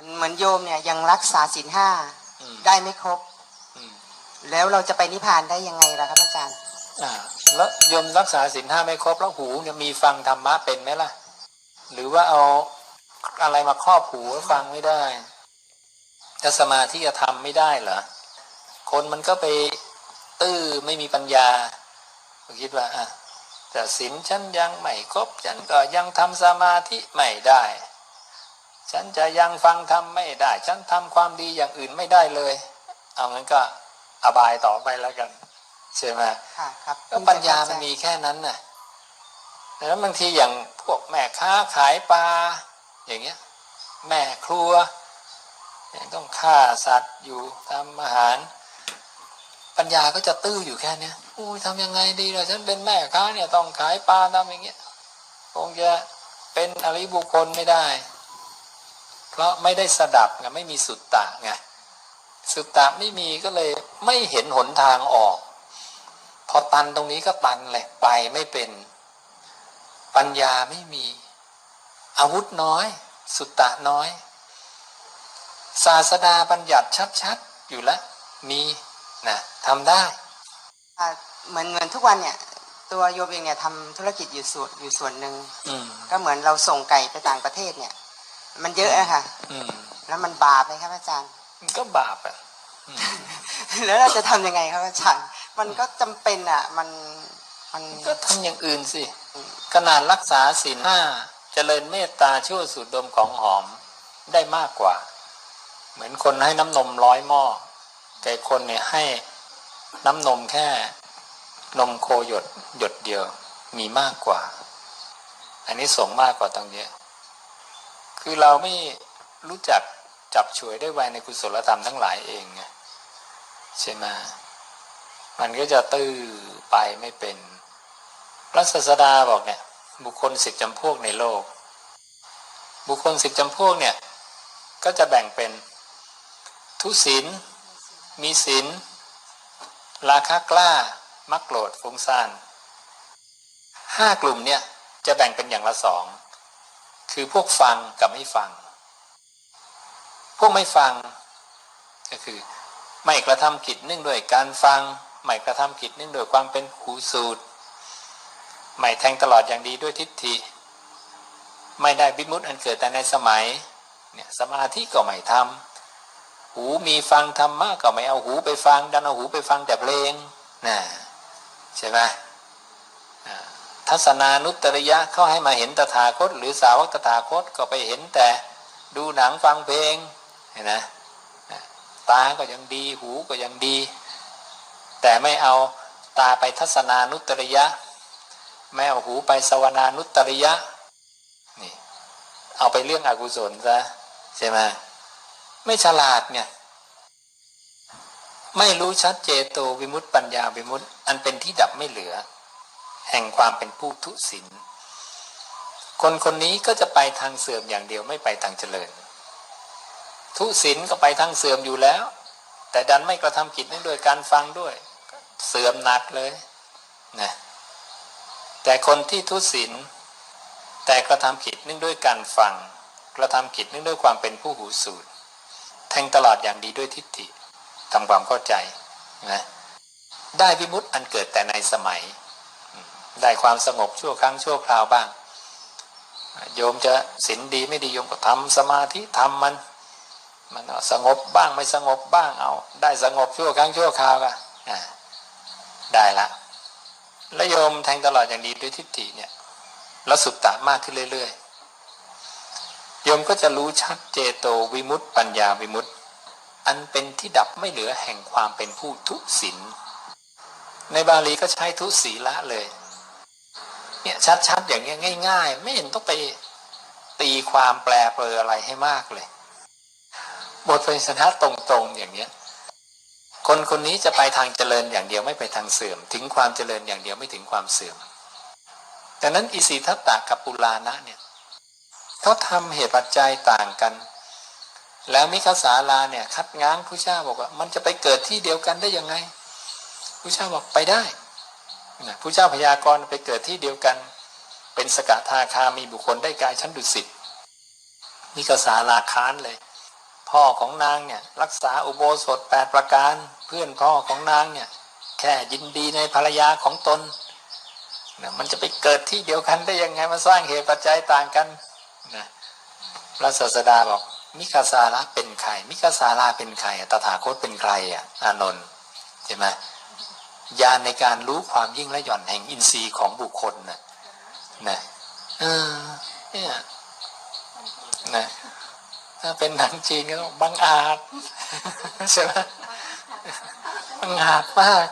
มือนเหมือนโยมเนี่ยยังรักษาศีลห้าอืมได้ไม่ครบ อืมแล้วเราจะไปนิพพานได้ยังไงล่ะครับอาจารย์ อ่าแล้วโยมรักษาศีลห้าไม่ครบแล้วหูเนี่ยมีฟังธรรมะเป็นไหมล่ะ หรือว่าเอาอะไรมาครอบหูแล้วฟังไม่ได้จะสมาธิจะทำไม่ได้เหรอคนมันก็ไปตื้อไม่มีปัญญาก็คิดว่าอะแต่ศีลฉันยังไม่ครบฉันก็ยังทำสมาธิไม่ได้ ฉันจะยังฟังธรรมไม่ได้ ฉันทำความดีอย่างอื่นไม่ได้เลย เอางั้นก็อบายต่อไปแล้วกันใช่ไหมค่ะครับก็ปัญญามันมีแค่นั้นน่ะแล้วบางทีอย่างพวกแม่ค้าขายปลาอย่างเงี้ย แม่ครัวยังต้องฆ่าสัตว์อยู่ทำอาหาร ปัญญาก็จะตื้ออยู่แค่เนี้ยอุ้ยทำยังไงดีล่ะฉันเป็นแม่ค้าเนี่ยต้องขายปลาทำอย่างเงี้ยคงจะเป็นอริบุคคลไม่ได้ เพราะไม่ได้สดับไงไม่มีสุตตะไงสุตตะไม่มีก็เลยไม่เห็นหนทางออก พอตันตรงนี้ก็ตันเลยไปไม่เป็น ปัญญาไม่มี อาวุธน้อย สุตตะน้อย ศาสดาบัญญัติชัดๆ อยู่แล้วมีนะทำได้อ่าเหมือนเหมือนทุกวันเนี่ย ตัวโยมเองเนี่ยทำธุรกิจอยู่ส่วนอยู่ส่วนหนึ่งอืมก็เหมือนเราส่งไก่ไปต่างประเทศเนี่ย มันเยอะอะค่ะ อืมแล้วมันบาปไหมครับอาจารย์ มันก็บาปอะอืมแล้วเราจะทำยังไงครับอาจารย์ มันก็จำเป็นอะ มันมันก็ทำอย่างอื่นสิขนาดรักษาศีลห้าเจริญเมตตาชั่วสูดดมของหอมได้มากกว่า เหมือนคนให้น้ำนมร้อยหม้อแต่คนเนี่ยให้น้ำนมแค่ นมโคหยดหยดเดียวมีมากกว่า อันนี้ส่งมากกว่าตั้งเยอะ คือเราไม่รู้จักจับฉวยได้ไวในกุศลธรรมทั้งหลายเองไงใช่ไหมมันก็จะตื้อไปไม่เป็น พระศาสดาบอกเนี่ย บุคคลสิบจำพวกในโลก บุคคลสิบจำพวกเนี่ย ก็จะแบ่งเป็น ทุศีลมีศีลราคะกล้า มักโกรธฟุ้งซ่านห้ากลุ่มเนี่ย จะแบ่งเป็นอย่างละสอง คือพวกฟังกับไม่ฟัง พวกไม่ฟัง ก็คือ ไม่กระทำกิจเนื่องด้วยการฟัง ไม่กระทำกิจเนื่องด้วยความเป็นหูสูตร ไม่แทงตลอดอย่างดีด้วยทิฏฐิ ไม่ได้บิมุตอันเกิดแต่ในสมัยเนี่ยสมาธิก็ไม่ทำหูมีฟังธรรมะก็ไม่เอาหูไปฟัง ดันเอาหูไปฟังแต่เพลงนะใช่ไหม ทัศนานุตริยะเข้าให้มาเห็นตถาคต หรือสาวกตถาคตก็ไปเห็นแต่ดูหนังฟังเพลงเห็นนะตาก็ยังดีหูก็ยังดี แต่ไม่เอาตาไปทัศนานุตริยะ ไม่เอาหูไปสวนานุตตริยะนี่เอาไปเรื่องอกุศลซะใช่ไหมไม่ฉลาดเนี่ยไม่รู้ชัดเจโตวิมุตติปัญญาวิมุตติอันเป็นที่ดับไม่เหลือ แห่งความเป็นผู้ทุศินคนคนนี้ก็จะไปทางเสื่อมอย่างเดียวไม่ไปทางเจริญ ทุศินก็ไปทางเสื่อมอยู่แล้ว แต่ดันไม่กระทำกิจนั้นโดยการฟังด้วย เสื่อมหนักเลยนะแต่คนที่ทุศีลแต่กระทำกิจเนื่องด้วยการฟัง กระทำกิจเนื่องด้วยความเป็นผู้หูสูตรแทงตลอดอย่างดีด้วยทิฏฐิทำความเข้าใจนะได้วิมุตติอันเกิดแต่ในสมัย ได้ความสงบชั่วครั้งชั่วคราวบ้าง โยมจะศีลดีไม่ดีโยมก็ทำสมาธิทำมัน มันสงบบ้างไม่สงบบ้างเอา ได้สงบชั่วครั้งชั่วคราวก็ได้ละและโยมแทงตลอดอย่างดีด้วยทิฏฐิเนี่ยแล้วสุตตะมากขึ้นเรื่อยๆโยมก็จะรู้ชัดเจโตวิมุตติปัญญาวิมุตติอันเป็นที่ดับไม่เหลือแห่งความเป็นผู้ทุศีลในบาลีก็ใช้ทุศีละเลย เนี่ยชัดๆอย่างเงี้ยง่าย ๆ ไม่เห็นต้องไปตีความแปลเปรออะไรให้มากเลย บทเป็นชนะตรงๆอย่างเนี้ย คนคนนี้จะไปทางเจริญอย่างเดียวไม่ไปทางเสื่อม ถึงความเจริญอย่างเดียวไม่ถึงความเสื่อมดังนั้นอิสิทัตตะกับปุลานะเนี่ยเขาทำเหตุปัจจัยต่างกัน แล้วมิคสาลาเนี่ย คัดง้างผู้เจ้าบอกว่า มันจะไปเกิดที่เดียวกันได้ยังไงผู้เจ้าบอกไปได้ นะผู้เจ้าพยากรณ์ไปเกิดที่เดียวกัน เป็นสกทาคามีบุคคลได้กายชั้นดุสิตมิคสาลาค้านเลย พ่อของนางเนี่ยรักษาอุโบสถแปดประการ เพื่อนพ่อของนางเนี่ยแค่ยินดีในภรรยาของตนนะมันจะไปเกิดที่เดียวกันได้ยังไงมาสร้างเหตุปัจจัยต่างกันนะพระศาสดาบอกมิคาสาระเป็นใครมิคาสาราเป็นใครตถาคตเป็นใครอะอานนท์ใช่ไหม ญาณในการรู้ความยิ่งและหย่อนแห่งอินทรีย์ของบุคคลนะนะเออเนี่ยนะถ้าเป็นหนังจีนก็บังอาจใช่ไหมบังอาจมาก